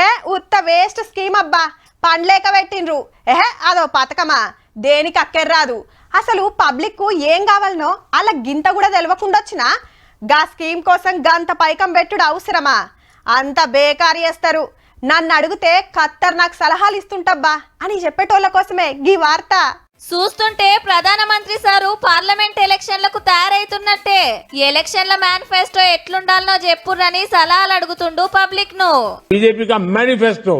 ఏ ఉత్త waste scheme అబ్బా. పండ్లేక పెట్టిండ్రు. ఏహే అదో పథకమా? దేనికి అక్కెర్రాదు? అసలు పబ్లిక్కు ఏం కావాలనో అలా గింత కూడా తెలియకుండా వచ్చినా గా స్కీమ్ కోసం గంత పైకం పెట్టుడు అవసరమా? అంత బేకారి చేస్తారు నన్ను అడిగితే ఖత్తర్ నాకు సలహాలు ఇస్తుంటబ్బా అని చెప్పేటోళ్ళ కోసమే గీ వార్త. చూస్తుంటే ప్రధానమంత్రి సారు పార్లమెంట్ ఎలక్షన్లకు తయారైతున్నట్టే. ఎలక్షన్ల మేనిఫెస్టో ఎట్లుండాలనో చెప్పుర్రని సలహాలు అడుగుతుండు పబ్లిక్ను బీజేపీ మేనిఫెస్టో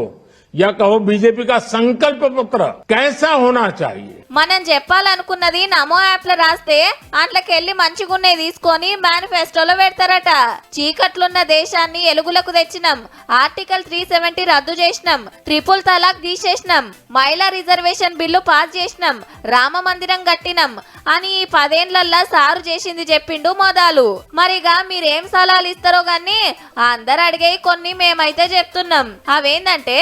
या कहो बीजेपी का संकल्प पत्र कैसा होना चाहिए మనం చెప్పాలనుకున్నది నమో యాప్ లో రాస్తే అంట్లకెళ్ళి మంచిగున్నవి తీసుకొని మేనిఫెస్టోలో పెడతారట చీకట్లున్న దేశాన్ని ఎలుగులకు తెచ్చినాం ఆర్టికల్ త్రీ సెవెంటీ రద్దు చేసినాం ట్రిపుల్ తలాక్ తీసేసినాం మహిళా రిజర్వేషన్ బిల్లు పాస్ చేసినాం రామ మందిరం కట్టినాం అని ఈ పదేండ్లల్లా సారు చేసింది చెప్పిండు మోదాలు. మరిగా మీరేం సలహాలు ఇస్తారో గాని అందరు అడిగే కొన్ని మేమైతే చెప్తున్నాం. అవేందంటే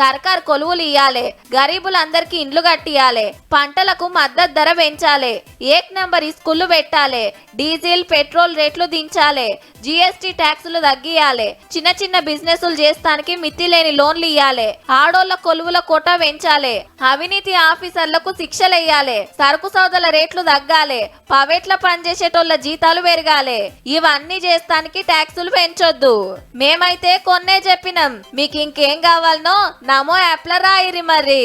సర్కార్ కొలువులు ఇయ్యాలి గరీబులందరికీ ఇండ్లు కట్టియాలి పంటలకు మద్దతు ధర పెంచాలి ఏక్ నంబర్ స్కూళ్ళు పెట్టాలి డీజిల్ పెట్రోల్ రేట్లు దించాలి జిఎస్టీ ట్యాక్సులు తగ్గియాలి చిన్న చిన్న బిజినెస్లు చేస్తానికి మిత్తి లేని లోన్లు ఇయ్యాలి ఆడోళ్ళ కొలువుల కోట పెంచాలి అవినీతి ఆఫీసర్లకు శిక్షలు వేయాలి సరుకు సౌదల రేట్లు తగ్గాలి. పవేట్ల పనిచేసేటోళ్ళ జీతాలు పెరగాలి. ఇవన్నీ చేస్తానికి ట్యాక్సులు పెంచొద్దు. మేమైతే కొన్నే చెప్పినాం. మీకు ఇంకేం కావాలనో నమో యాప్ల రాయిరి మరి.